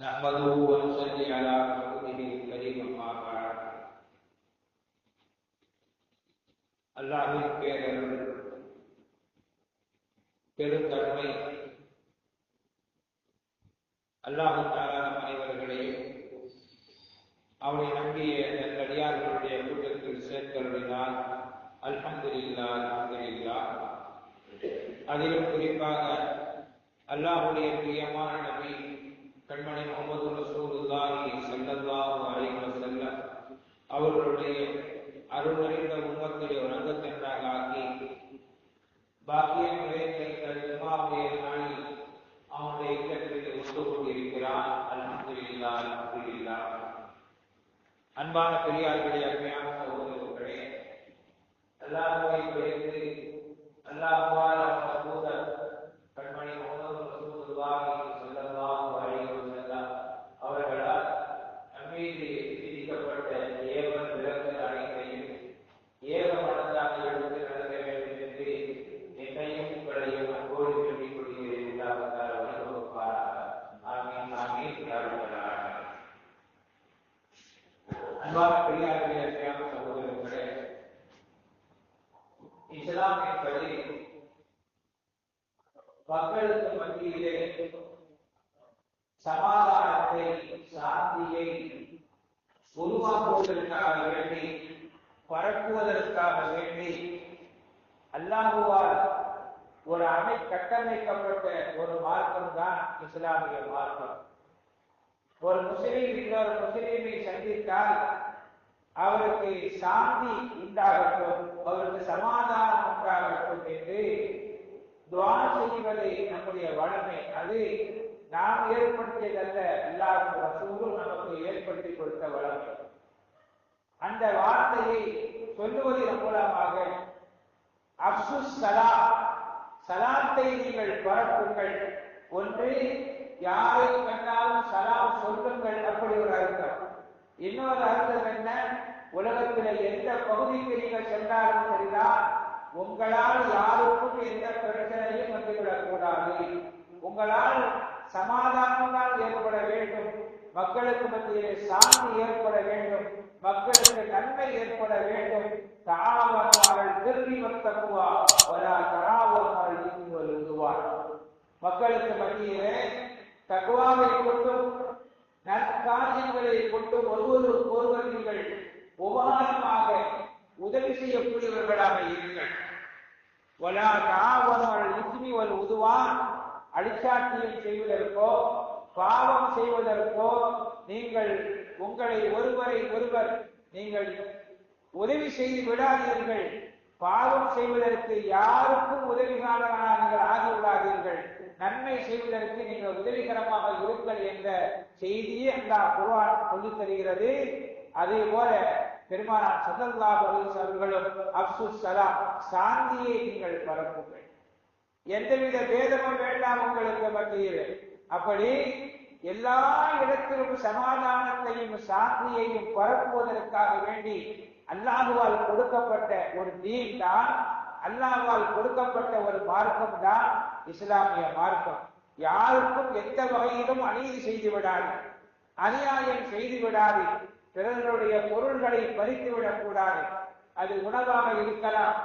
نحمده ونصلي على رسوله الكريم أما بعد அல்லாஹின் பேரருள் பெருந்தன்மை அல்லாஹு தாலா அனைவர்களையும் அவனை நம்பிய நல்லடியார்களுடைய கூட்டத்தில் சேர்த்தருளினார் அல்ஹம்துலில்லா அல்ஹம்துலில்லா அதிலும் குறிப்பாக அல்லாஹுடைய பிரியமான நபி கண்மணி முகமது ரசூலுல்லாஹி சல்லல்லாஹு அலைஹி வஸல்லம் அவர்களுடைய அருளறிந்த உம்மத்திலே ஒரு அங்கத்தினராக ஆக்கி பாக்கியம் நிறைந்த இந்த ஜும்மாவுடைய நாளில் அவனுடைய இல்லத்தில் ஒத்து கொண்டிருக்கிறான். அல்ஹம்துலில்லா அல்ஹம்துலில்லா அன்பான பெரியார்களே அருமையான சகோதரர்களே அல்லாஹுவை பயந்து அல்லாஹுவால் அவன் தூதர் கண்மணி முகமது ரசூலுல்லாஹி ஸல்லல்லாஹு அலைஹி வஸல்லம் அவர்களால் நம்மீது விதிக்கப்பட்ட ஏவல் விலக்கு அனைத்தையும் ஏக மனதாக எடுத்து நடக்க வேண்டும் என்று என்னையும் உங்களையும் அன்போடு சொல்லிக் கொள்கிறேன் இல்லாவதால் வழிவகுப்பாராக ஆமீன் ஆமீன் யாருக்களாக அன்பான பெரியார்களே அருமையான சகோதரர்களே இஸ்லாம் என்பது மக்களுக்கு மத்தியிலே சமாதானத்தை சாந்தியை உருவாக்குவதற்காக வேண்டி பரப்புவதற்காக வேண்டி அல்லாஹுவால் ஒரு அமை கட்டமைக்கப்பட்ட ஒரு மார்க்கம் தான் இஸ்லாமிய மார்க்கம். ஒரு முஸ்லீம் இன்னொரு முஸ்லீமை சந்தித்தால் அவருக்கு சாந்தி உண்டாகட்டும் அவருக்கு சமாதானம் உண்டாகட்டும் என்று துவா செய்வதை நம்முடைய வளமை. அது நாம் ஏற்படுத்தியதல்ல. அல்லாஹ் ரசூலும் நமக்கு ஏற்படுத்தி கொடுத்த வளம். அந்த வார்த்தையை சொல்லுவதன் மூலமாக அப்சுஸ் சலா சலாத்தை நீங்கள் பரப்புங்கள். ஒன்று யாரை கண்டாலும் சலாம் சொல்லுங்கள் அப்படி ஒரு அர்த்தம். இன்னொரு அர்த்தம் என்ன? உலகத்தில் எந்த பகுதிக்கு நீங்கள் சென்றாலும் சரிதான் உங்களால் யாருக்கும் எந்த பிரச்சனையும் வந்துவிடக் கூடாது உங்களால் சமாதானம் தான் ஏற்பட வேண்டும். மக்களுக்கு மத்தியிலே சாந்தி ஏற்பட வேண்டும். மக்களுக்கு நன்மை ஏற்பட வேண்டும். தாவரங்கள் திரும்பி வத்தக்குவா வரா தராவரங்கள் நீங்குவது உருவார் மக்களுக்கு மத்தியிலே தக்குவாவை கொண்டும் நற்காரியங்களை கொண்டும் ஒருவருக்கு ஒருவர் நீங்கள் உபகாரமாக உதவி செய்யக்கூடியவர்களாக இருங்கள். ஒலா தாவரங்கள் இஸ்மி ஒரு உதுவான் அடிச்சாட்டியம் செய்வதற்கோ பாவம் செய்வதற்கோ நீங்கள் உங்களை ஒருவரை ஒருவர் நீங்கள் உதவி செய்து விடாதீர்கள். பாவம் செய்வதற்கு யாருக்கும் உதவிகாரமாக நீங்கள் ஆகிவிடாதீர்கள். நன்மை செய்வதற்கு நீங்கள் உதவிகரமாக இருங்கள் என்ற செய்தியை அந்த குர்ஆன் சொல்லித் தருகிறது. அதே போல பெருமானார் சல்லல்லாஹு அவர்களும் அப்சுல் சலாம் சாந்தியை நீங்கள் பரப்புங்கள். எந்தவித பேதமும் வேண்டாம் உங்களுக்கு மத்தியில். அப்படி எல்லா இடத்திலும் சமாதானத்தையும் சாந்தியையும் பரப்புவதற்காக வேண்டி அல்லாஹுவால் கொடுக்கப்பட்ட ஒரு தீன் தான் அல்லாஹுவால் கொடுக்கப்பட்ட ஒரு மார்க்கம் தான் இஸ்லாமிய மார்க்கம். யாருக்கும் எந்த வகையிலும் அநீதி செய்து விடாது. அநியாயம் செய்து விடாது. பிறர்களுடைய பொருள்களை பறித்து விடக்கூடாது அது உணவாக இருக்கலாம்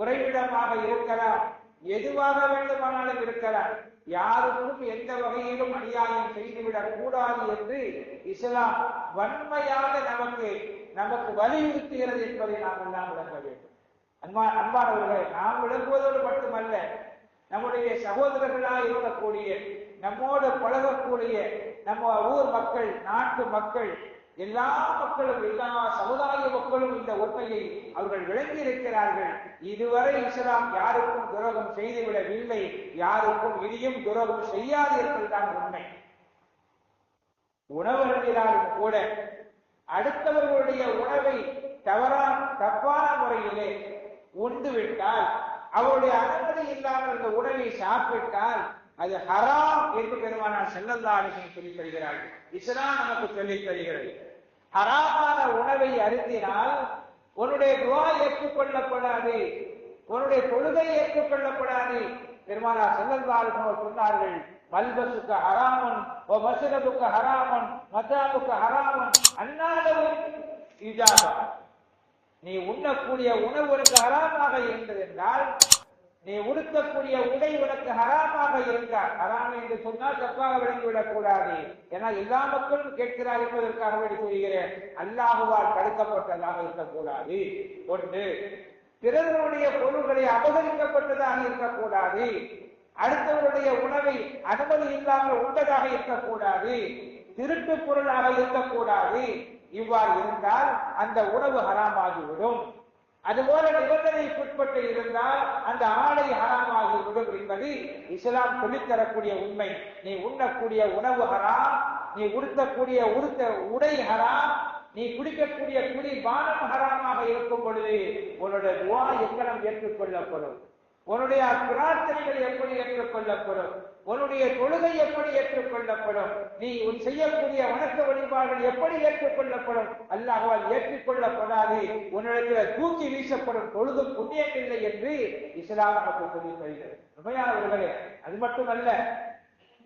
உறைவிடமாக இருக்கலாம் எதுவாக வேண்டுமானாலும் இருக்கலாம். யாருக்கும் எந்த வகையிலும் அநியாயம் செய்துவிடக் கூடாது என்று இஸ்லாம் வன்மையாக நமக்கு நமக்கு வலியுறுத்துகிறது என்பதை நாம் எல்லாம் விளங்க வேண்டும். அன்பா அன்பானவர்களே நாம் விளங்குவதோடு மட்டுமல்ல நம்முடைய சகோதரர்களாக இருக்கக்கூடிய நம்மோடு பழகக்கூடிய நம்ம ஊர் மக்கள் நாட்டு மக்கள் எல்லா மக்களும் எல்லா சமுதாய மக்களும் இந்த உண்மையை அவர்கள் விளங்கி இருக்கிறார்கள் இதுவரை இஸ்லாம் யாருக்கும் துரோகம் செய்துவிடவில்லை. யாருக்கும் இனியும் துரோகம் செய்யாதீர்கள் தான் உண்மை. உணவருந்தினாலும் கூட அடுத்தவர்களுடைய உணவை தவறான தப்பான முறையிலே உண்டு விட்டால் அவருடைய அனுமதி இல்லாமல் இந்த உணவை சாப்பிட்டால் அது ஹராம் என்று பெருமானார் செல்லல்லா அலிசன் சொல்லி தருகிறார்கள். இஸ்லாம் நமக்கு சொல்லித் தருகிறது. ஹராமான உணவை அருந்தினால் உன்னுடைய துவா ஏற்றுக்கொள்ளப்படாது. உன்னுடைய தொழுகை ஏற்றுக்கொள்ளப்படாது. பெருமானார் செல்லல்லா அலிசன் சொன்னார்கள் மல்பசுக்கு ஹராமன் ஓ மசுரபுக்கு ஹராமன் மத்தாபுக்கு ஹராமன் அன்னாலவும் இஜாபா நீ உண்ணக்கூடிய உணவு உனக்கு ஹராமாக இருந்தது என்றால் நீ உடுத்தக்கூடிய உடை உனக்கு ஹராமாக இருந்தால் ஹராம் என்று சொன்னால் தப்பாக விளங்கிவிடக் கூடாது ஏன்னா எல்லா மக்களும் கேட்கிறார் என்பதற்காக வேண்டி சொல்கிறேன். அல்லாஹுவால் தடுக்கப்பட்டதாக இருக்கக்கூடாது. ஒன்று பிறருடைய பொருள்களை அபகரிக்கப்பட்டதாக இருக்கக்கூடாது. அடுத்தவருடைய உணவை அனுமதி இல்லாமல் உண்டதாக இருக்கக்கூடாது. திருட்டு பொருளாக இருக்கக்கூடாது. இவ்வாறு இருந்தால் அந்த உணவு ஹராமாகிவிடும். அதுபோல நிபந்தனைக்குட்பட்டு இருந்தால் அந்த ஆடை ஹராமாகிவிடும் என்பது இஸ்லாம் சொல்லித்தரக்கூடிய உண்மை. நீ உண்ணக்கூடிய உணவு ஹராம் நீ உடுத்தக்கூடிய உடுத்த உடை ஹராம் நீ குடிக்கக்கூடிய குடி பானம் ஹராமாக இருக்கும் பொழுது உன்னுடைய துவா எங்கனம் ஏற்றுக்கொள்ளப்படும்? உன்னுடைய பிரார்த்தனைகள் எப்படி ஏற்றுக்கொள்ளப்படும்? உன்னுடைய தொழுகை எப்படி ஏற்றுக்கொள்ளப்படும்? நீ உன் செய்யக்கூடிய வணக்க வழிபாடுகள் எப்படி ஏற்றுக்கொள்ளப்படும்? அல்லாஹால் ஏற்றுக்கொள்ளப்படாது. உன்னிடத்தில் தூக்கி வீசப்படும் தொழுதும் புண்ணியமில்லை என்று இஸ்லாம் நமக்கு சொல்லி தருகிறது உண்மையானவர்களே அது மட்டுமல்ல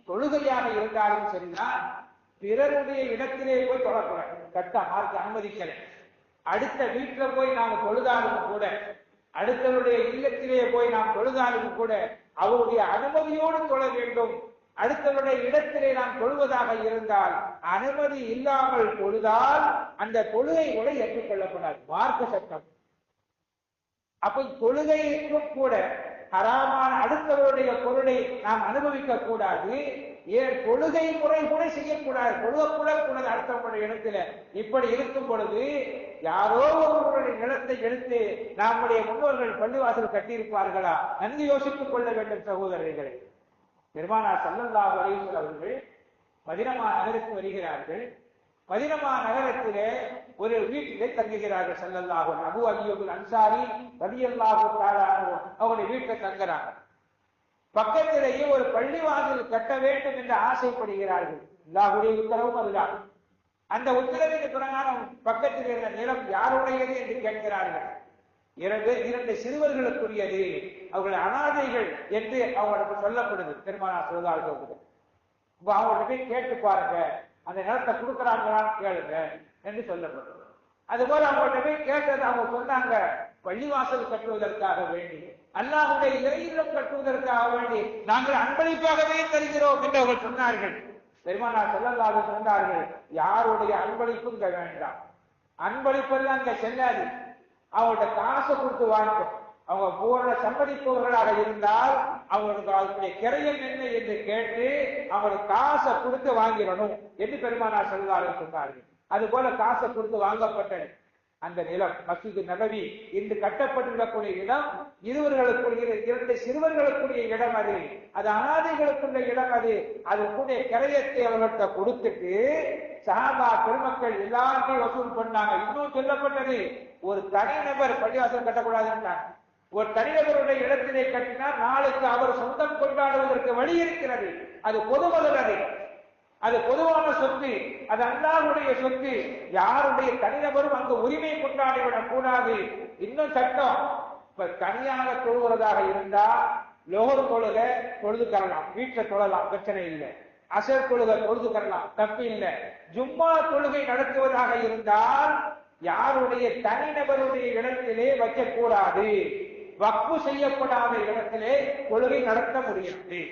தொழுகையாக இருந்தாலும் சரிதான் பிறருடைய இடத்திலே போய் தொடக்கூடாது. கட்ட மார்க்க அனுமதிக்கல. அடுத்த வீட்டுல போய் நாங்கள் தொழுதாலும் கூட அடுத்தவருடைய இல்லத்திலே போய் நாம் தொழுதாலும் கூட அவருடைய அனுமதியோடு தொழ வேண்டும். அடுத்தவருடைய இடத்திலே நாம் தொழுவதாக இருந்தால் அனுமதி இல்லாமல் தொழுதால் அந்த தொழுகை கூட ஏற்றுக்கொள்ளப்படாது. மார்க்க சட்டம் அப்ப தொழுகைக்கும் கூட ஹராமான அடுத்தவருடைய பொருளை நாம் அனுபவிக்க கூடாது. ஏன்? தொழுகை முறை கூட செய்யக்கூடாது. தொழுகக்கூட கூடாது அடுத்தவங்களுடைய இடத்துல. இப்படி இருக்கும் பொழுது யாரோ ஒருவருடைய நிலத்தை எடுத்து நம்முடைய முன்னோர்கள் பள்ளிவாசல் கட்டியிருப்பார்களா? நன்கு யோசித்துக் கொள்ள வேண்டும் சகோதரர்களே. பெருமானார் சல்லல்லா அலைஹி அவர்கள் மதினமா நகருக்கு வருகிறார்கள். மதினமா நகரத்திலே ஒரு வீட்டிலே தங்குகிறார்கள் செல்லல்லாகும் அபு அய்யூபுல் அன்சாரி ரவியல்லாகும் தஆலா அவருடைய வீட்டில் தங்குறாங்க பக்கத்திலேயே ஒரு பள்ளிவாசல் கட்ட வேண்டும் என்று ஆசைப்படுகிறார்கள். எல்லாருடைய உத்தரவும் அதுதான். அந்த உத்தரவின் பிரகாரம் பக்கத்தில் இருந்த நிலம் யாருடையது என்று கேட்கிறார்கள். இரண்டு இரண்டு சிறுவர்களுக்குரியது. அவர்கள் அனாதைகள் என்று அவங்களுக்கு சொல்லப்படுது. பெருமானா சொல்லுதார்கள் இப்ப அவங்கள்ட்ட போய் கேட்டு பாருங்க. அந்த நிலத்தை கொடுக்குறாங்களான்னு கேளுங்க என்று சொல்லப்படுது. அதுபோல அவங்கள்ட்ட போய் கேட்டது அவங்க சொன்னாங்க. பள்ளிவாசல் கட்டுவதற்காக வேண்டி அல்லாஹுடைய இறையிலும் கட்டுவதற்காக வேண்டி நாங்கள் அன்பளிப்பாகவே தருகிறோம் என்று அவர்கள் சொன்னார்கள். பெருமானார் செல்லல்லாது சொன்னார்கள் யாருடைய அன்பளிப்பும் இங்க வேண்டாம். அன்பளிப்பெல்லாம் இங்க செல்லாது. அவங்கள்ட்ட காசை கொடுத்து வாங்கும் அவங்க பூரண சம்பதிப்பவர்களாக இருந்தால் அவங்களுக்கு அவர்களுடைய கிரையம் என்ன என்று கேட்டு அவங்களுக்கு காசை கொடுத்து வாங்கிடணும் என்று பெருமானார் செல்வார்கள் சொன்னார்கள் அது போல காசை கொடுத்து வாங்கப்பட்டது. அந்த நிலம் மசூது நபவி இன்று கட்டப்பட்டிருக்கக்கூடிய இடம் இருவர்களுக்குரிய இரண்டு சிறுவர்களுக்குரிய இடம் அது. அது அனாதைகளுக்குள்ள இடம் அது. அதற்குடைய கிரயத்தை அவர்கள்ட்ட கொடுத்துட்டு சஹாபா பெருமக்கள் எல்லாருமே வசூல் பண்ணாங்க. இன்னும் சொல்லப்பட்டது ஒரு தனிநபர் பள்ளிவாசல் கட்டக்கூடாதுன்றாங்க ஒரு தனிநபருடைய இடத்திலே கட்டினால் நாளுக்கு அவர் சொந்தம் கொண்டாடுவதற்கு வழி இருக்கிறது. அது பொதுமகள் அது. அது பொதுவான சொத்து அது அல்லாஹுடைய சொத்து. யாருடைய தனிநபரும் அங்கு உரிமை கொண்டாடிவிடக் கூடாது. இன்னும் சட்டம். இப்ப தனியாக தொழுகிறதாக இருந்தா லோகர் தொழுக தொழுது தரலாம் வீட்டுல தொழலாம் பிரச்சனை இல்லை. அசர் தொழுக தொழுது தரலாம் தப்பு இல்லை. ஜும்மா தொழுகை நடத்துவதாக இருந்தால் யாருடைய தனிநபருடைய இடத்திலே வைக்கக்கூடாது. வக்பு செய்யப்படாத இடத்திலே தொழுகை நடத்த முடியாது.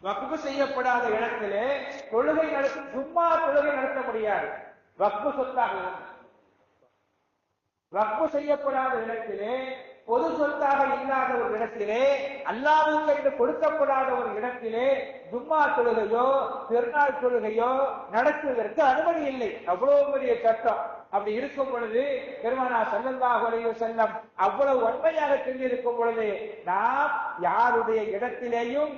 வக்பு செய்யப்படாத இடத்திலே தொழுகை நடத்த சும்மா தொழுகை நடத்த முடியாது. வக்பு சொத்தாக. வக்பு செய்யப்படாத இடத்திலே பொது சொத்தாக இல்லாத ஒரு இடத்திலே அல்லாவுக்கு என்று கொடுக்கப்படாத ஒரு இடத்திலே ஜும்மா தொழுகையோ திருநாள் தொழுகையோ நடத்துவதற்கு அனுமதி இல்லை. அவ்வளவு பெரிய சட்டம். அப்படி இருக்கும் பொழுது பெருமானா சல்லல்லாஹு செல்லம் அவ்வளவு உண்மையாக சொல்லியிருக்கும் பொழுது நாம் யாருடைய இடத்திலேயும்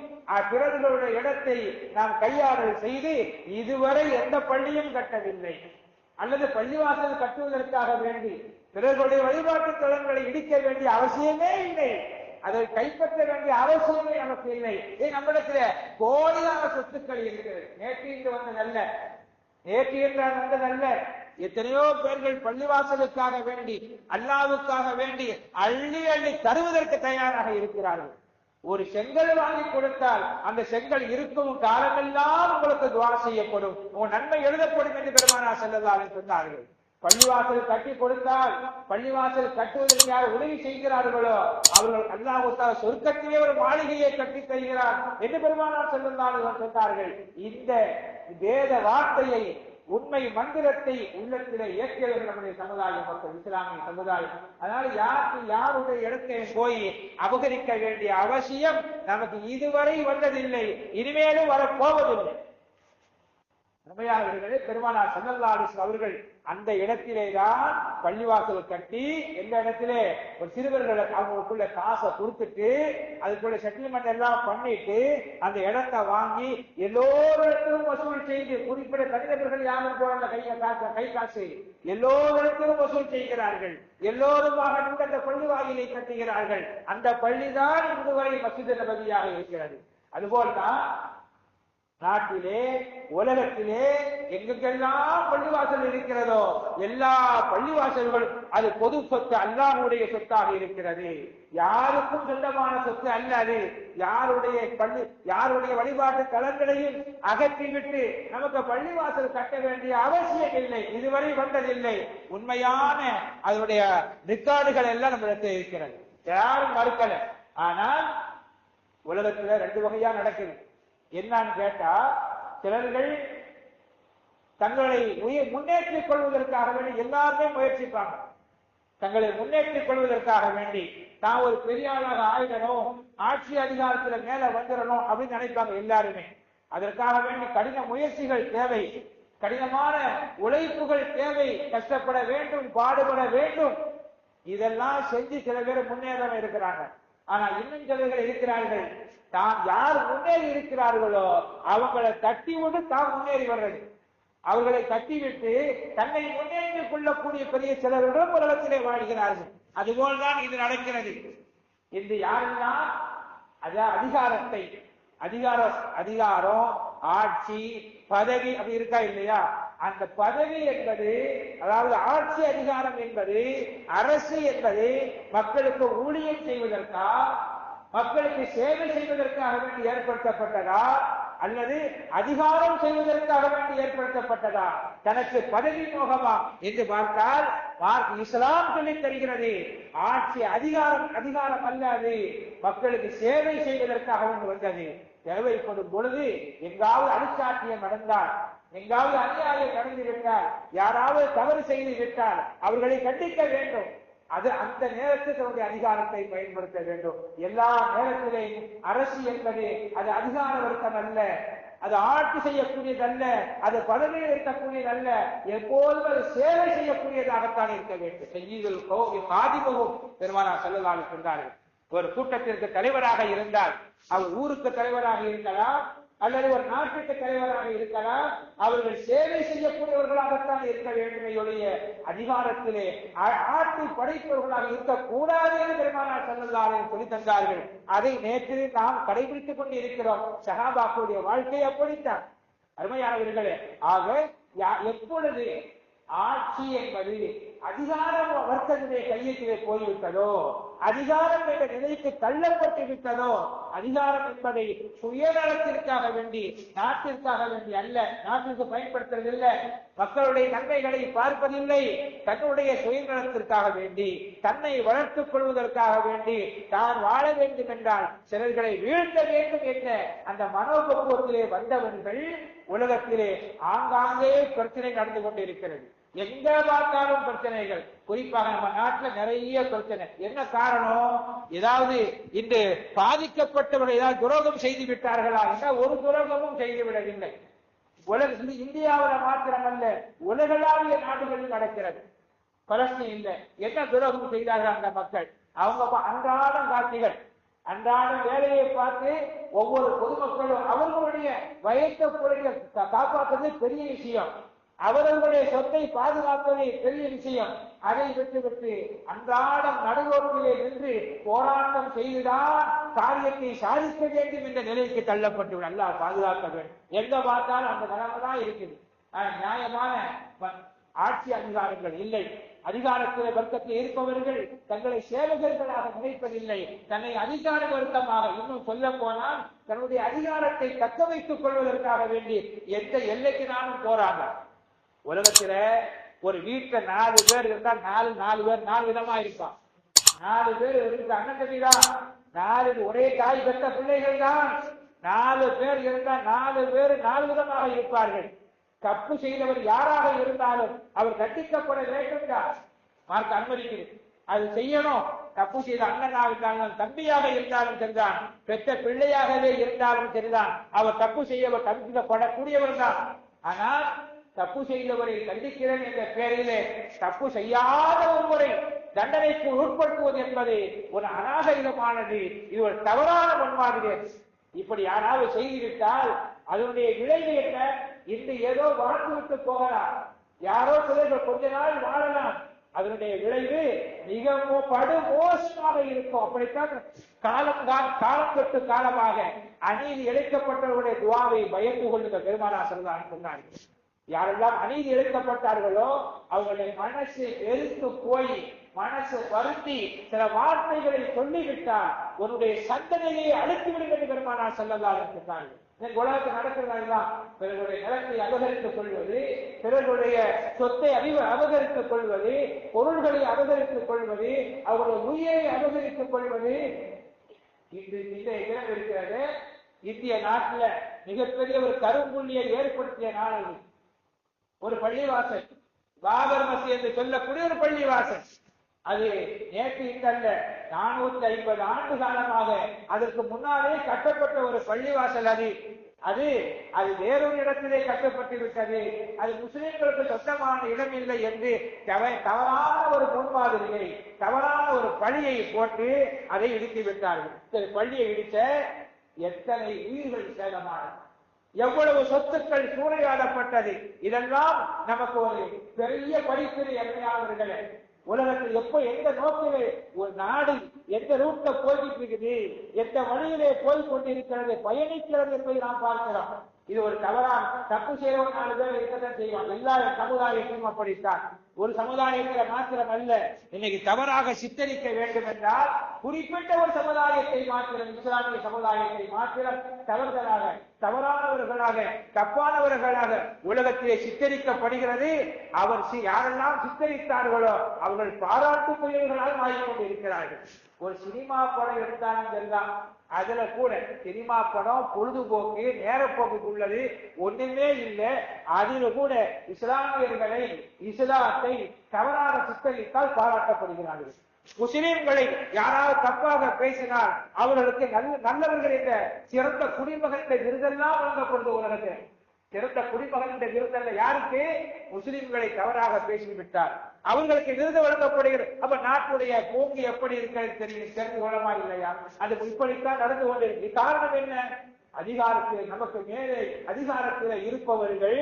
பிறர்களுடைய இடத்தை நாம் கையாடல் செய்து இதுவரை எந்த பள்ளியும் கட்டவில்லை. அல்லது பள்ளிவாசல் கட்டுவதற்காக வேண்டி பிறர்களுடைய வழிபாட்டு தலங்களை இடிக்க வேண்டிய அவசியமே இல்லை. அதை கைப்பற்ற வேண்டிய அவசியமே நமக்கு இல்லை. ஏன் நம்மிடத்துல கோடியான சொத்துக்கள் இருக்கிறது. நேற்று இன்று வந்ததல்ல நேற்று என்றால் வந்ததல்ல எத்தனையோ பேர்கள் பள்ளிவாசலுக்காக வேண்டி அல்லாவுக்காக வேண்டி அள்ளி அள்ளி தருவதற்கு தயாராக இருக்கிறார்கள். ஒரு செங்கல் வாங்கி கொடுத்தால் அந்த செங்கல் இருக்கும் காலமெல்லாம் உங்களுக்கு துவா செய்யப்படும். உன் நன்மை எழுதப்படும் என்று பெருமானா செல்லலாம் சொன்னார்கள். பள்ளிவாசல் கட்டி கொடுத்தால் பள்ளிவாசல் கட்டுவதற்கு யார் உதவி செய்கிறார்களோ அவர்கள் அல்லாஹ் சொர்க்கத்திலே ஒரு மாளிகையை கட்டி தருகிறார் என்று பெருமானார் செல்லுந்தார்கள் சொன்னார்கள். இந்த வேத வார்த்தையை உண்மை மந்திரத்தை உள்ளத்திலே இயக்கியவர்கள் நம்முடைய சமுதாயம் மக்கள் இஸ்லாமிய சமுதாயம். அதனால யாருக்கு யாருடைய இடத்தை போய் அபகரிக்க வேண்டிய அவசியம் நமக்கு இதுவரை வந்ததில்லை. இனிமேலும் வரப்போவதில்லை உண்மையானவர்களே பெருமானார் சல்லல்லாஹு அவர்கள் அந்த இடத்திலே தான் பள்ளிவாசல் கட்டி எந்த இடத்திலே? ஒரு சிறுவர்கள் அவங்களுக்குள்ள காசை கொடுத்துட்டு அதுக்குள்ள செட்டில்மெண்ட் எல்லாம் பண்ணிட்டு அந்த இடத்தை வாங்கி எல்லோரிடத்திலும் வசூல் செய்து குறிப்பிட்ட தனிநபர்கள் யாரும் போடல கையை காசு கை காசு. எல்லோரிடத்திலும் வசூல் செய்கிறார்கள். எல்லோருமாக நின்று அந்த பள்ளி வாயிலை கட்டுகிறார்கள். அந்த பள்ளிதான் இன்று வரை மசித நபதியாக இருக்கிறது. அதுபோல்தான் நாட்டிலே உலகத்திலே எங்கெங்கெல்லாம் பள்ளிவாசல் இருக்கிறதோ எல்லா பள்ளிவாசல்களும் அது பொது சொத்து அல்லாஹுடைய சொத்தாக இருக்கிறது. யாருக்கும் சொந்தமான சொத்து அல்ல அது யாருடைய பள்ளி யாருடைய வழிபாட்டு தலங்களையும் அகற்றிவிட்டு நமக்கு பள்ளிவாசல் கட்ட வேண்டிய அவசியம் இல்லை. இதுவரை வந்ததில்லை. உண்மையான அதனுடைய ரெக்கார்டுகள் எல்லாம் நம்மிடத்தில் இருக்கிறது. யாரும் மறுக்கல. ஆனால் உலகத்துல ரெண்டு வகையா நடக்குது. என்னன்னு கேட்டா சிலர்கள் தங்களை உயிர் முன்னேற்றிக் கொள்வதற்காக வேண்டி எல்லாருமே முயற்சிப்பாங்க. தங்களை முன்னேற்றிக் கொள்வதற்காக வேண்டி தான் ஒரு பெரிய ஆளாக ஆயிடணும் ஆட்சி அதிகாரத்துல மேல வந்துடணும் அப்படின்னு நினைப்பாங்க எல்லாருமே. அதற்காக வேண்டி கடின முயற்சிகள் தேவை. கடினமான உழைப்புகள் தேவை. கஷ்டப்பட வேண்டும் பாடுபட வேண்டும். இதெல்லாம் செஞ்சு சில பேர் முன்னேற இருக்கிறாங்க. ஆனா இன்னும் சிலர்கள் இருக்கிறார்கள். தான் யார் முன்னேறி இருக்கிறார்களோ அவங்களை தட்டி விட்டு தான் முன்னேறி வர்றது. அவர்களை தட்டிவிட்டு தன்னை முன்னேறிக் கொள்ளக்கூடிய பெரிய சிலர்களும் உலகத்திலே வாழ்கிறார்கள். அதுபோல்தான் இது நடக்கிறது. இது யாருன்னா அதான் அதிகாரத்தை அதிகார அதிகாரம் ஆட்சி பதவி அப்படி இருக்கா இல்லையா? அந்த பதவி என்பது அதாவது ஆட்சி அதிகாரம் என்பது அரசு என்பது மக்களுக்கு ஊழியம் செய்வதற்கா மக்களுக்கு சேவை செய்வதற்காக வேண்டி ஏற்படுத்தப்பட்டதா அல்லது அதிகாரம் செய்வதற்காக வேண்டி ஏற்படுத்தப்பட்டதா? தனக்கு பதவி மோகமா என்று பார்த்தால் இஸ்லாம் சொல்லி தருகிறது. ஆட்சி அதிகாரம் அதிகாரம் அல்லாது மக்களுக்கு சேவை செய்வதற்காக வந்தது. தேவைப்படும் பொழுது எங்காவது அனுச்சாட்டியம் நடந்தால் எங்காவது அநியாயம் நடந்து யாராவது தவறு செய்து விட்டால் அவர்களை கண்டிக்க வேண்டும். அது அந்த நேரத்தில் தன்னுடைய அதிகாரத்தை பயன்படுத்த வேண்டும். எல்லா நேரத்திலேயும் அரசு என்பது அது அதிகார வர்க்கம் அல்ல. அது ஆட்சி செய்யக்கூடியதல்ல அது பதவியில் இருக்கக்கூடியதல்ல. எப்போதும் அது சேவை செய்யக்கூடியதாகத்தான் இருக்க வேண்டும். செய்யுதல் ஆதிபகம் பெருமானா செல்லலாம் சொன்னார்கள். ஒரு கூட்டத்திற்கு தலைவராக இருந்தால் அவர் ஊருக்கு தலைவராக இருக்கலாம் அல்லது ஒரு நாட்டுக்கு தலைவராக இருக்கலாம் அவர்கள் சேவை செய்யக்கூடியவர்களாகத்தான் இருக்க வேண்டுமே ஒழிய அதிகாரத்திலே ஆட்சி படைப்பவர்களாக இருக்கக்கூடாது என்று பெருமானார் செல்லல்லாரும் சொல்லி தந்தார்கள். அதை நேற்று நாம் கடைபிடித்துக் கொண்டு இருக்கிறோம் சகாபாக்குடைய வாழ்க்கை அப்படித்தான். அருமையானவர்களே ஆக எப்பொழுது ஆட்சி என்பது அதிகாரம் வர்க்கத்திலே கையெழுத்திலே போய்விட்டதோ அதிகாரம் என்ற நிலைக்கு தள்ளப்பட்டு விட்டதோ அதிகாரம் என்பதை சுயநலத்திற்காக வேண்டி நாட்டிற்காக வேண்டி அல்ல நாட்டிற்கு பயன்படுத்துறதில்லை மக்களுடைய நன்மைகளை பார்ப்பதில்லை. தன்னுடைய சுயநலத்திற்காக வேண்டி தன்னை வளர்த்துக் கொள்வதற்காக வேண்டி தான் வாழ வேண்டும் என்றால் சிலர்களை வீழ்த்த வேண்டும் என்ற அந்த மனோபக்குவத்திலே வந்தவர்கள் உலகத்திலே ஆங்காங்கே பிரச்சனை நடந்து கொண்டிருக்கிறது. எங்க பார்த்தாலும் பிரச்சனைகள். குறிப்பாக நம்ம நாட்டுல நிறைய பிரச்சனை. என்ன காரணம்? ஏதாவது இன்று பாதிக்கப்பட்டவர்கள் ஏதாவது துரோகம் செய்து விட்டார்களா? என்றால் ஒரு துரோகமும் செய்து விடவில்லை. உலக இந்தியாவில் மாத்திரமல்ல உலகளாவிய நாடுகளில் நடக்கிறது. பலஸ்தீன்ல என்ன துரோகம் செய்தார்கள் அந்த மக்கள்? அவங்க அன்றாடம் காட்சிகள். அன்றாடம் வேலையை பார்த்து ஒவ்வொரு பொதுமக்களும் அவர்களுடைய வயத்தை காப்பாற்றுறது பெரிய விஷயம். அவர்களுடைய சொத்தை பாதுகாப்பதே பெரிய விஷயம். அதை விட்டுவிட்டு அன்றாடம் நடுவோட்டிலே நின்று போராட்டம் செய்துதான் காரியத்தை சாதிக்க வேண்டும் என்ற நிலைக்கு தள்ளப்பட்டு நல்லா பாதுகாக்க வேண்டும். எங்க பார்த்தாலும் அந்த நிலைமை தான் இருக்குது. நியாயமான ஆட்சி அதிகாரங்கள் இல்லை. அதிகாரத்தில் வர்க்கத்தில் இருப்பவர்கள் தங்களை சேவகர்களாக நினைப்பதில்லை. தன்னை அதிகார வர்க்கமாக இன்னும் சொல்ல போனால் தன்னுடைய அதிகாரத்தை தக்க வைத்துக் கொள்வதற்காக வேண்டி எந்த எல்லைக்கு நானும் போறாங்க. உலகத்துல ஒரு வீட்டுல நாலு பேர் இருந்தா நாலு நாலு பேர் நாலு விதமா இருப்பான். நாலு பேர் இருந்து அண்ணன் தம்பிதான் நாலு ஒரே தாய் பெற்ற பிள்ளைகள் தான். நாலு பேர் இருந்தா நாலு பேர் நாலு விதமாக இருப்பார்கள். தப்பு செய்தவர் யாராக இருந்தாலும் அவர் தண்டிக்கப்பட வேண்டும் தான். மார்க் அது செய்யணும். தப்பு செய்த அண்ணனாக இருந்தாலும் தம்பியாக இருந்தாலும் சரிதான். பெற்ற பிள்ளையாகவே இருந்தாலும் சரிதான். அவர் தப்பு செய்யவர் தண்டிக்கப்படக்கூடியவர் தான். ஆனால் தப்பு செய்தவரை தண்டிக்கிறேன் என்ற பெயரிலே தப்பு செய்யாத ஒருவரை தண்டனைக்கு உட்படுத்துவது என்பது ஒரு அநாகரிகமானது இது ஒரு தவறான முன்மாதிரி இப்படி யாராவது செய்துவிட்டால் அதனுடைய விளைவு என்ன? இன்று ஏதோ வாழ்ந்து விட்டு போகலாம். யாரோ சிலர்கள் கொஞ்ச நாள் வாழலாம். அதனுடைய விளைவு மிக படுமோசமாக படு மோசமாக இருக்கும். அப்படித்தான் காலம் காலம் தொட்டு காலமாக அநீதி இழைக்கப்பட்டவருடைய துவாவை பயந்து கொள்ளுங்க பெருமானாசர் தான் சொன்னார்கள் யாரெல்லாம் அநீதி இழைக்கப்பட்டார்களோ அவர்களுடைய மனசு எதிர்த்து போய் மனசு வருத்தி சில வார்த்தைகளை சொல்லிவிட்டால் உன்னுடைய சந்தனையை அழுத்தி விடுங்கள் பெருமானா செல்லலாம் சொன்னார்கள் இந்த உலகத்தில் நடக்கிறதெல்லாம் பிறருடைய நிலத்தை அபகரித்துக் கொள்வது பிறருடைய சொத்தை அறிவ அபகரித்துக் கொள்வது பொருள்களை அபகரித்துக் கொள்வது அவருடைய உயிரை அபகரித்துக் கொள்வது. இன்று இந்த இடம் இருக்கிறது. இந்திய நாட்டில் மிகப்பெரிய ஒரு கரும்புள்ளியை ஏற்படுத்திய நாள் அது. ஒரு பள்ளிவாசல். பாபர் மசி என்று சொல்லக்கூடிய ஒரு பள்ளிவாசல். அது நேற்று இன்றல்ல நானூத்தி ஐம்பது ஆண்டு காலமாக அதற்கு முன்னாலே கட்டப்பட்ட ஒரு பள்ளிவாசல் அது. அது அது வேறொரு இடத்திலே கட்டப்பட்டு விட்டது அது முஸ்லிம்களுக்கு சொந்தமான இடம் இல்லை என்று தவ- தவறான ஒரு முன்மாதிரியை தவறான ஒரு பழியை போட்டு அதை இடித்து விட்டார்கள் பள்ளியை இடித்த எத்தனை உயிர்கள் சேதமானது? எவ்வளவு சொத்துக்கள் சூறையாடப்பட்டது? இதெல்லாம் நமக்கு ஒரு பெரிய படிப்பினை எம்மையாளர்களே உலகத்தில் எப்ப எந்த நோக்கிலே ஒரு நாடு எந்த ரூட்ல போய்கிட்டு இருக்குது எந்த வழியிலே போய் கொண்டிருக்கிறது பயணிக்கிறது என்பதை நாம் பார்க்கிறோம். இது ஒரு தவறான தப்பு செய்யறவன் நாலு பேர் இருக்கத்தான் செய்வான் எல்லா சமுதாயத்தையும் அப்படித்தான். ஒரு சமுதாயத்துல மாத்திரம் அல்ல இன்னைக்கு தவறாக சித்தரிக்க வேண்டும் என்றால் குறிப்பிட்ட ஒரு சமுதாயத்தை மாத்திரம் இஸ்லாமிய சமுதாயத்தை மாத்திரம் தவறுதலாக தவறானவர்களாக தப்பானவர்களாக உலகத்திலே சித்தரிக்கப்படுகிறது. அவர் சி- யாரெல்லாம் சித்தரித்தார்களோ அவர்கள் பாராட்டுக்குரியவர்களால் மாறிக்கொண்டு இருக்கிறார்கள் ஒரு சினிமா படம் எடுத்தாலும் சரிதான். அதுல கூட சினிமா படம் பொழுதுபோக்கு நேரப்போக்கு உள்ளது ஒண்ணுமே இல்லை. அதில் கூட இஸ்லாமியர்களை இஸ்லாத்தை தவறாக சித்தரித்தால் பாராட்டப்படுகிறார்கள். முஸ்லிம்களை யாராவது தப்பாக பேசினால் அவர்களுக்கு நல்ல நல்லவர்கள் என்ற சிறந்த குடிமகன் என்ற விருதெல்லாம் வழங்கப்படுது உலகத்தில். சிறந்த குடிமகன் என்ற விருதல்ல யாருக்கு? முஸ்லிம்களை தவறாக பேசிவிட்டார். அவர்களுக்கு விருது வழங்கப்படுகிறது. அப்ப நாட்டுடைய போக்கு எப்படி இருக்கிறது தெரியும்? தெரிந்து கொள்ளமா இல்லையா? அது இப்படித்தான் நடந்து கொண்டிருக்கு காரணம் என்ன? அதிகாரத்தில் நமக்கு மேலே அதிகாரத்தில் இருப்பவர்கள்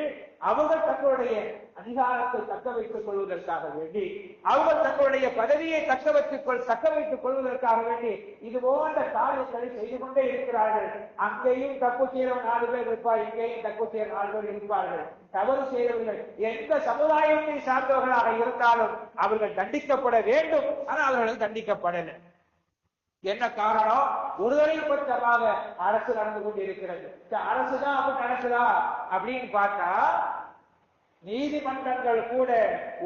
அவர்கள் தங்களுடைய அதிகாரத்தை தக்க வைத்துக் கொள்வதற்காக வேண்டி அவர்கள் தங்களுடைய பதவியை தக்க வைத்துக் கொள் தக்க வைத்துக் கொள்வதற்காக வேண்டி இது போன்ற காரியங்களை செய்து கொண்டே இருக்கிறார்கள். அங்கேயும் தப்பு செய்யறவன் நாலு பேர் இருப்பார் இங்கேயும் தப்பு செய்யற நாலு பேர் இருப்பார்கள். தவறு செய்தவர்கள் எந்த சமுதாயத்தை சார்ந்தவர்களாக இருந்தாலும் அவர்கள் தண்டிக்கப்பட வேண்டும். ஆனால் அவர்கள் தண்டிக்கப்படலை. என்ன காரணம்? ஒருதலைப்பட்சமாக அரசு நடந்து கொண்டு இருக்கிறது அரசு தான் அப்படி நடக்குதா? அப்படின்னு பார்த்தா நீதிமன்றங்கள் கூட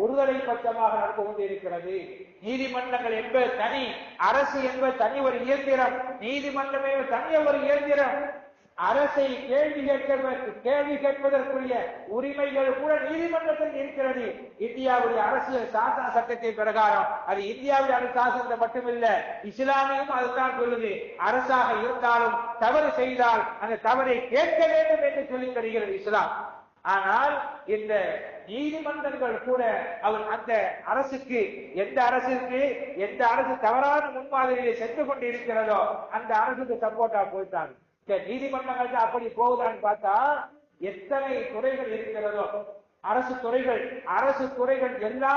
ஒருதலை பட்சமாக நடந்து கொண்டிருக்கிறது. நீதிமன்றங்கள் என்பது தனி அரசு என்பது தனி ஒரு இயந்திரம். நீதிமன்றமே தனி ஒரு இயந்திரம். அரசை கேள்வி கேட்பதற்கு கேள்வி கேட்பதற்குரிய உரிமைகள் கூட நீதிமன்றத்தில் இருக்கிறது. இந்தியாவுடைய அரசியல் சாசன சட்டத்தின் பிரகாரம். அது இந்தியாவுடைய அரசாசனத்தை மட்டுமில்ல. இஸ்லாமியும் அதுதான் சொல்லுது. அரசாக இருந்தாலும் தவறு செய்தால் அந்த தவறை கேட்க வேண்டும் என்று சொல்லி தருகிறது இஸ்லாம். ஆனால் இந்த நீதிமன்றங்கள் கூட அவர் அந்த அரசுக்கு எந்த அரசுக்கு எந்த அரசு தவறான முன்மாதிரியை சென்று கொண்டு இருக்கிறதோ அந்த அரசுக்கு சப்போர்ட்டா போயிட்டாங்க இந்த நீதிமன்றங்கள் தான் அப்படி போகுதான்னு பார்த்தா எத்தனை துறைகள் இருக்கிறதோ அரசு துறைகள் அரசு துறைகள் எல்லா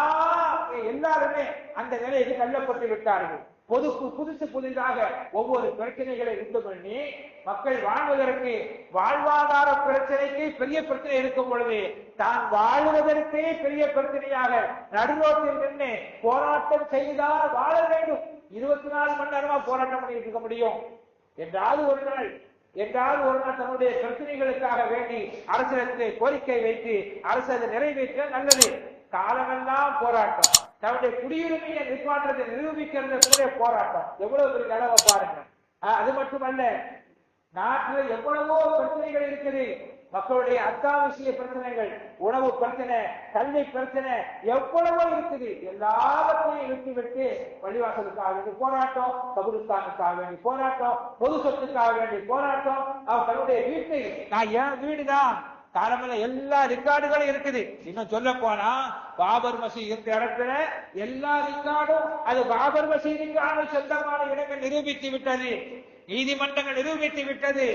எல்லாருமே அந்த நிலைக்கு தள்ளப்பட்டு விட்டார்கள். பொது புதுசு புதிதாக ஒவ்வொரு பிரச்சனைகளை உண்டு பண்ணி மக்கள் வாழ்வதற்கு வாழ்வாதார பிரச்சனைக்கு பெரிய பிரச்சனை இருக்கும் பொழுது தான் வாழ்வதற்கே பெரிய பிரச்சனையாக நடுரோட்டில் நின்று போராட்டம் செய்தால் வாழ வேண்டும். இருபத்தி நாலு மணி நேரமா போராட்டம் பண்ணிட்டு இருக்க முடியும். என்றாவது ஒரு நாள் என்றால் ஒரு நாள் தன்னுடைய பிரச்சனைகளுக்காக வேண்டி அரசிடத்திலே கோரிக்கை வைத்து அரசு அதை நிறைவேற்ற நல்லது. காலமெல்லாம் போராட்டம். தன்னுடைய குடியுரிமையை நிர்வாகத்தை நிரூபிக்கிறது கூட போராட்டம். எவ்வளவு பெரிய நிலவை பாருங்க. ஆஹ், அது மட்டுமல்ல நாட்டில் எவ்வளவோ பிரச்சனைகள் இருக்குது. மக்களுடைய அத்தியாவசிய பிரச்சனைகள் உணவு பிரச்சனை கல்வி பிரச்சனை எவ்வளவோ இருக்குது. எல்லாவற்றையும் விட்டு வழிவாசலுக்காக பள்ளிவாசலுக்காக வேண்டி போராட்டம் கபுரிஸ்தானுக்காக வேண்டி போராட்டம் பொது சொத்துக்காக வேண்டி போராட்டம். அவர் தன்னுடைய வீட்டு நான் என் வீடுதான். காலமில் எல்லா ரெக்கார்டுகளும் இருக்குது. இன்னும் சொல்ல போனா பாபர் மசீத் இருந்த இடத்துல எல்லா ரெக்கார்டும் அது பாபர் மசீதுக்கான சொந்தமான இடங்கள் நிரூபித்து விட்டது. நீதிமன்றங்கள் நிரூபித்து விட்டது.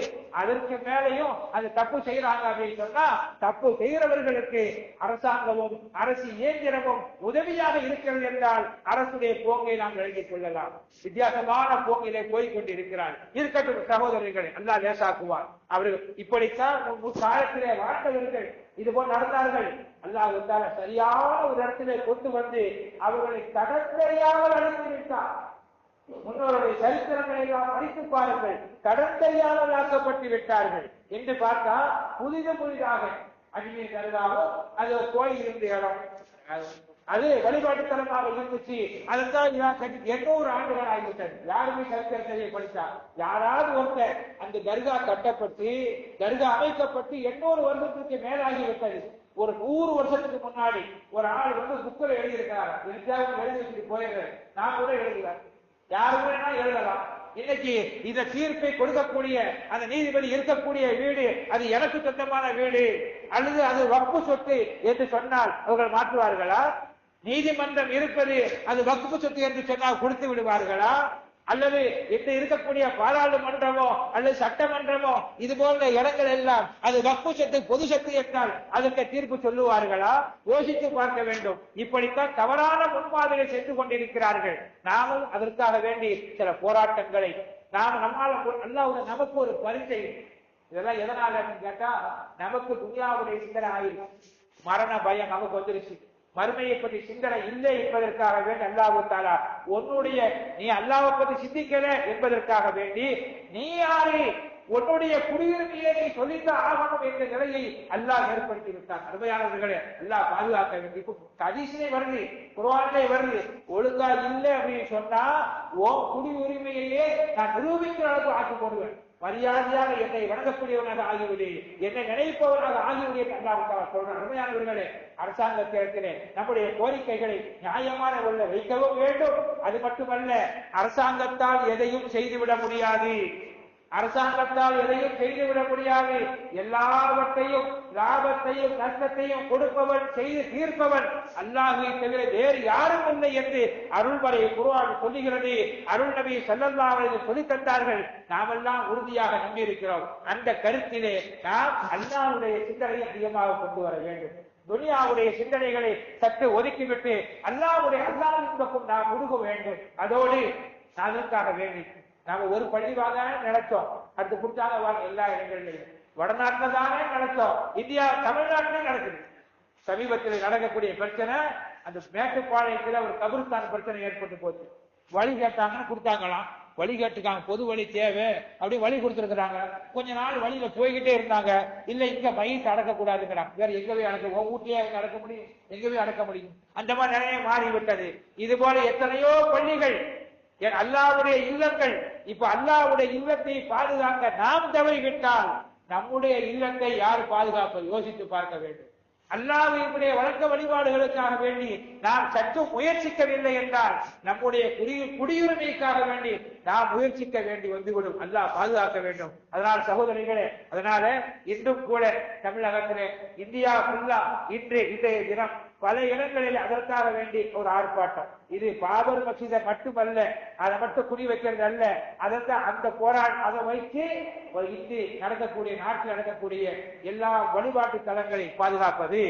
அதற்கு மேலையும் அது தப்பு செய்யறாங்க அப்படின்னு சொன்னா தப்பு செய்கிறவர்களுக்கு அரசாங்கமும் அரசு இயந்திரமும் உதவியாக இருக்கிறது என்றால் அரசுடைய போங்கை நாம் எழுதி கொள்ளலாம். வித்தியாசமான போக்கிலே போய் கொண்டிருக்கிறார் இருக்கட்டும் சகோதரர்களை நல்லா லேசாக்குவார். அவர்கள் இப்படித்தான் காலத்திலே வாழ்ந்தவர்கள் இது போல் நடந்தார்கள். அல்லாஹ் சரியான ஒரு இடத்திலே கொண்டு வந்து அவர்களை தடத்தறியாமல் அழைத்து விட்டார். முன்னோருடைய சரித்திரங்களை எல்லாம் படித்து பாருங்கள். கடன் ஆக்கப்பட்டு விட்டார்கள். என்று பார்த்தா புதித புதிதாக அஜ்மீர் கருதாவோ அது ஒரு கோயில் இருந்த இடம். அது- வழிபாட்டுத்தனமாக இருந்துச்சு. அதுதான் இதான் கட்டி எண்ணூறு ஆண்டுகள் ஆகிவிட்டது. யாருமே சரித்திரத்தை படித்தா? யாராவது ஒருத்தர் அந்த தர்கா கட்டப்பட்டு தர்கா அமைக்கப்பட்டு எண்ணூறு வருஷத்துக்கு மேலாகிவிட்டது. ஒரு நூறு வருஷத்துக்கு முன்னாடி ஒரு ஆள் வந்து புக்கில் எழுதியிருக்கிறார். எழுதி வச்சுட்டு போயிருக்காரு நான் கூட எழுதுகிறேன் யாரு வேணா எழுதலாம். இன்னைக்கு இந்த தீர்ப்பை கொடுக்கக்கூடிய அந்த நீதிபதி இருக்கக்கூடிய வீடு அது எனக்கு சொந்தமான வீடு அல்லது அது வக்பு சொத்து என்று சொன்னால் அவர்கள் மாற்றுவார்களா? நீதிமன்றம் இருப்பது அது வக்பு சொத்து என்று சொன்னால் கொடுத்து விடுவார்களா? அல்லது இன்று இருக்கக்கூடிய பாராளுமன்றமோ அல்லது சட்டமன்றமோ இது போன்ற இடங்கள் எல்லாம் அது வக்பு சொத்து பொது சொத்து என்றால் அதற்கு தீர்ப்பு சொல்லுவார்களா? யோசித்து பார்க்க வேண்டும். இப்படித்தான் தவறான முன்மாதிரி சென்று கொண்டிருக்கிறார்கள். நாமும் அதற்காக வேண்டி சில போராட்டங்களை நாம் நம்மால அல்லாவுடைய நமக்கு ஒரு பரிசை இதெல்லாம் எதனால கேட்டா நமக்கு துணியாவுடைய சிந்தனை ஆயிரும் மரண பயம் நமக்கு வந்துருச்சு. மறுமையை பற்றி சிந்தனை இல்லை என்பதற்காக வேண்டி அல்லாஹு தாலா உன்னுடைய நீ அல்லாவை பற்றி சிந்திக்கல என்பதற்காக வேண்டி நீ யாரு? உன்னுடைய குடியுரிமையை நீ சொல்லித்தான் ஆகணும் என்ற நிலையை அல்லாஹ் ஏற்படுத்தி விட்டான். அருமையானவர்களே அல்லாஹ் பாதுகாக்க வேண்டி இப்போ கதிசிலே வருது குர்ஆனிலே வருது. ஒழுங்கா இல்லை அப்படின்னு சொன்னா உன் குடியுரிமையையே நான் நிரூபிக்கிற அளவுக்கு ஆக்கி போடுவேன். மரியாதையாக என்னை வணங்கக்கூடியவனாக ஆகிவிடு. என்னை நினைப்பவனாக ஆகிவிடு என்று சொல்ற அருமையானவர்களே அரசாங்கத்திடத்திலே நம்முடைய கோரிக்கைகளை நியாயமான உள்ள வைக்கவும் வேண்டும். அது மட்டுமல்ல அரசாங்கத்தால் எதையும் செய்துவிட முடியாது. அரசாங்கத்தால் எதையும் செய்துவிட முடியாது எல்லாவற்றையும் லாபத்தையும் நஷ்டத்தையும் கொடுப்பவன் செய்து தீர்ப்பவன் அல்லாஹை தவிர வேறு யாரும் இல்லை என்று அருள்வரை குருவான் சொல்லுகிறது. அருள் நபி செல்லல்லாவை சொல்லி தந்தார்கள் நாமெல்லாம் உறுதியாக நம்பியிருக்கிறோம். அந்த கருத்திலே நாம் அல்லாவுடைய சிந்தனையை அதிகமாக கொண்டு வர வேண்டும். துனியாவுடைய சிந்தனைகளை சற்று ஒதுக்கிவிட்டு அல்லாவுடைய அல்லாவின் பக்கம் நாம் முடுக வேண்டும். அதோடு அதற்காக வேண்டும் நாம ஒரு பள்ளிவாக நினைச்சோம். அடுத்து கொடுத்தாங்க வாங்க எல்லா இடங்கள்லையும். வடநாட்டுல தானே நினைச்சோம். இந்தியா தமிழ்நாட்டிலே நடக்குது. சமீபத்தில் நடக்கக்கூடிய பிரச்சனை அந்த மேட்டுப்பாளையத்தில் ஒரு கபிரிஸ்தான் பிரச்சனை ஏற்பட்டு போச்சு. வழி கேட்டாங்கன்னு கொடுத்தாங்களாம். வழி கேட்டுக்காங்க. பொது வழி தேவை. அப்படி வழி கொடுத்துருக்குறாங்க. கொஞ்ச நாள் வழியில போய்கிட்டே இருந்தாங்க. இல்ல இங்க மையத்தை அடக்கக்கூடாதுங்கிறாங்க. வேற எங்க போய் அடக்க ஊட்டியே அடக்க முடியும். எங்க போய் அடக்க முடியும். அந்த மாதிரி நிறைய மாறி விட்டது இது போல எத்தனையோ பள்ளிகள் என் அல்லாவுடைய இல்லங்கள் இப்ப அல்லாவுடைய இல்லத்தை பாதுகாக்க நாம் தவறிவிட்டால் நம்முடைய இல்லத்தை யார் பாதுகாப்பது யோசித்து பார்க்க வேண்டும். அல்லாஹ்வினுடைய வழக்க வழிபாடுகளுக்காக வேண்டி நாம் சற்று முயற்சிக்கவில்லை என்றால் நம்முடைய குடி குடியுரிமைக்காக வேண்டி நாம் முயற்சிக்க வேண்டி வந்துவிடும். அல்லாஹ் பாதுகாக்க வேண்டும். அதனால் சகோதரிகளே அதனால இன்றும் கூட தமிழகத்திலே இந்தியா ஃபுல்லா இன்று இன்றைய தினம் பல இடங்களில் அதற்காக வேண்டி ஒரு ஆர்ப்பாட்டம். இது பாபர் மசீதை மட்டுமல்ல அதை மட்டும் குறி வைக்கிறது அல்ல. அதற்கு அந்த போராட்டம் அதை வைத்து இன்று நடக்கக்கூடிய நாட்டில் நடக்கக்கூடிய எல்லா வழிபாட்டு தலங்களை பாதுகாப்பது.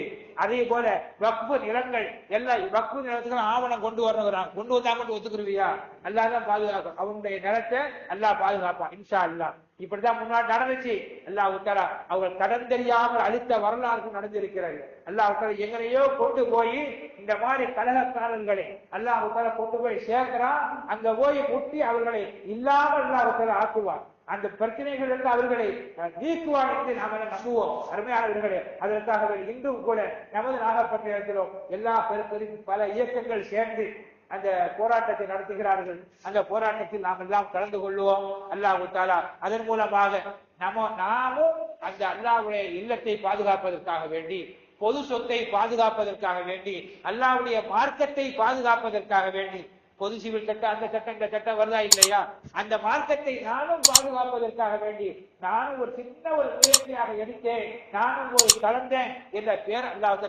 அதே போல வக்பு நிலங்கள் எல்லா வக்பு நிலத்துக்கும் ஆவணம் கொண்டு வரணும் கொண்டு வந்தா மட்டும் ஒத்துக்குருவியா? அல்லாதான் பாதுகாக்கும். அவனுடைய நிலத்தை அல்லாஹ் பாதுகாப்பான் இன்ஷா அல்லாஹ். இப்படிதான் முன்னாடி நடந்துச்சு. அல்லாஹ் உத்தரா அவர் கடன் தெரியாமல் அழுத்த வரலாறு நடந்திருக்கிறார்கள் அல்லாஹ் உத்தரா எங்கனையோ கொண்டு போய் இந்த மாதிரி கலகக்காரர்களை அல்லாஹ் உத்தரா கொண்டு போய் சேர்க்கிறான். அங்க போய் முட்டி அவர்களை இல்லாமல் அல்லா அவர்களை ஆக்குவான். அந்த பிரச்சனைகள் இருந்து அவர்களை நீக்குவான் என்று நாம் எல்லாம் நம்புவோம். அருமையானவர்களே அதற்காக இன்றும் கூட நமது நாகப்பட்டினத்திலும் எல்லா பெரு பல இயக்கங்கள் சேர்ந்து அந்த போராட்டத்தை நடத்துகிறார்கள். அந்த போராட்டத்தில் நாம் எல்லாம் கலந்து கொள்வோம். அல்லாஹு தாலா அதன் மூலமாக நம்ம நாமும் அந்த அல்லாஹுடைய இல்லத்தை பாதுகாப்பதற்காக வேண்டி பொது சொத்தை பாதுகாப்பதற்காக வேண்டி அல்லாவுடைய மார்க்கத்தை பாதுகாப்பதற்காக வேண்டி. பொது சிவில் சட்டம் அந்த சட்டம் இந்த சட்டம் வருதா இல்லையா? அந்த மார்க்கத்தை நானும் பாதுகாப்பதற்காக வேண்டி நானும் ஒரு சின்ன ஒரு முயற்சியாக எடுத்தேன் நானும் ஒரு கலந்தேன் என்ற பேர் அல்லாத